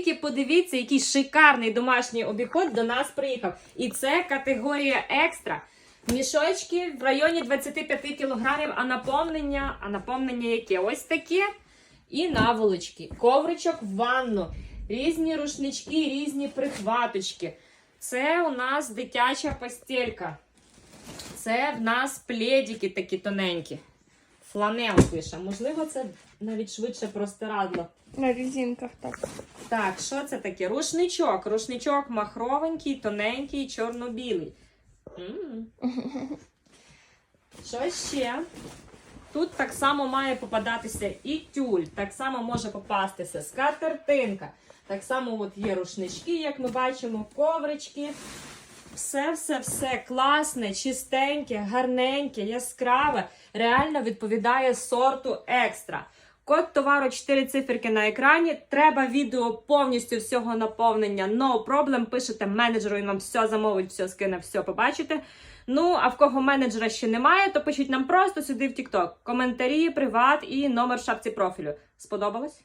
Тільки подивіться, який шикарний домашній обіход до нас приїхав. І це категорія екстра. Мішочки в районі 25 кілограмів, а наповнення, а наповнення яке? Ось таке. І наволочки. Ковричок в ванну. Різні рушнички, різні прихваточки. Це у нас дитяча постелька. Це в нас пледики такі тоненькі. Фланел пише. Можливо, це навіть швидше простирадло. На резинках так. Так, що це таке? Рушничок. Рушничок махровенький, тоненький, чорно-білий. Що ще? Тут так само має попадатися і тюль, так само може попастися скатертинка. Так само от є рушнички, як ми бачимо, коврички. Все-все-все класне, чистеньке, гарненьке, яскраве, реально відповідає сорту екстра. Код товару 4 циферки на екрані. Треба відео повністю всього наповнення. No problem. Пишете менеджеру, він вам все замовить, все скине, все побачите. Ну, а в кого менеджера ще немає, то пишіть нам просто сюди в TikTok. Коментарі, приват і номер в шапці профілю. Сподобалось?